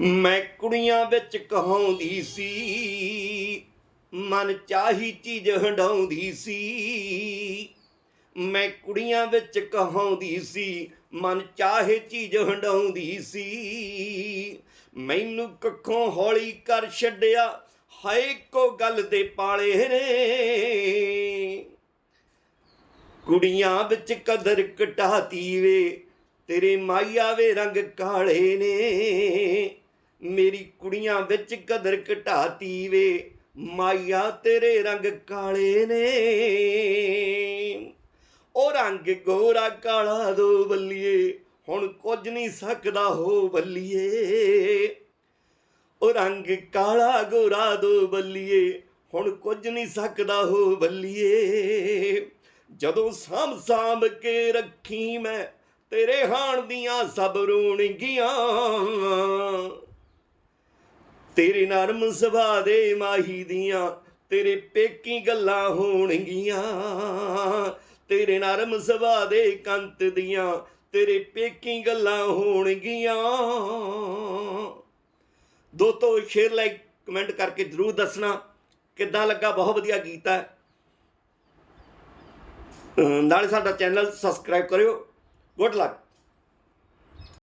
ਮੈਂ ਕੁੜੀਆਂ ਵਿੱਚ ਕਹਾਉਂਦੀ ਸੀ, ਮਨ ਚਾਹੀ ਚੀਜ਼ ਹੰਡਾਉਂਦੀ ਸੀ। ਮੈਂ ਕੁੜੀਆਂ ਵਿੱਚ ਕਹਾਉਂਦੀ ਸੀ, ਮਨ ਚਾਹੇ ਚੀਜ਼ ਹੰਡਾਉਂਦੀ ਸੀ। ਮੈਨੂੰ ਕੱਖੋਂ ਹੌਲੀ ਕਰ ਛੱਡਿਆ, ਹਾਏ ਕੋ ਗੱਲ ਦੇ ਪਾਲੇ ਨੇ। ਕੁੜੀਆਂ ਵਿੱਚ ਕਦਰ ਘਟਾਤੀ ਵੇ, ਤੇਰੇ ਮਾਇਆ ਵੇ ਰੰਗ ਕਾਲੇ ਨੇ। ਮੇਰੀ ਕੁੜੀਆਂ ਵਿੱਚ ਕਦਰ ਘਟਾਤੀ ਵੇ ਮਾਇਆ ਤੇਰੇ ਰੰਗ ਕਾਲੇ ਨੇ। ਉਹ ਰੰਗ ਗੋਰਾ ਕਾਲਾ ਦੋ ਬੱਲੀਏ, ਹੁਣ ਕੁਝ ਨਹੀਂ ਸਕਦਾ ਹੋ ਬੱਲੀਏ। ਉਹ ਰੰਗ ਕਾਲਾ ਗੋਰਾ ਦੋ ਬੱਲੀਏ, ਹੁਣ ਕੁਝ ਨਹੀਂ ਸਕਦਾ ਹੋ ਬੱਲੀਏ। ਜਦੋਂ ਸਾਂਭ ਸਾਂਭ ਕੇ ਰੱਖੀ ਮੈਂ, ਤੇਰੇ ਹਾਣ ਦੀਆਂ ਸਭ ਰੋਣਗੀਆਂ। ਤੇਰੇ ਨਰਮ ਸੁਭਾਅ ਦੇ ਮਾਹੀ ਦੀਆਂ, ਤੇਰੇ ਪੇਕੀ ਗੱਲਾਂ ਹੋਣਗੀਆਂ। ਤੇਰੇ ਨਰਮ ਸੁਭਾਅ ਦੇ ਕੰਤ ਦੀਆਂ, ਤੇਰੇ ਪੇਕੀ ਗੱਲਾਂ ਹੋਣਗੀਆਂ। ਦੋਸਤੋ ਸ਼ੇਅਰ ਲਾਈਕ ਕਮੈਂਟ ਕਰਕੇ ਜਰੂਰ ਦੱਸਣਾ, ਕਿੱਦਾਂ ਲੱਗਾ? ਬਹੁਤ ਵਧੀਆ ਗੀਤ ਹੈ। ਨਾਲੇ ਸਾਡਾ ਚੈਨਲ ਸਬਸਕ੍ਰਾਈਬ ਕਰਿਓ। Good luck.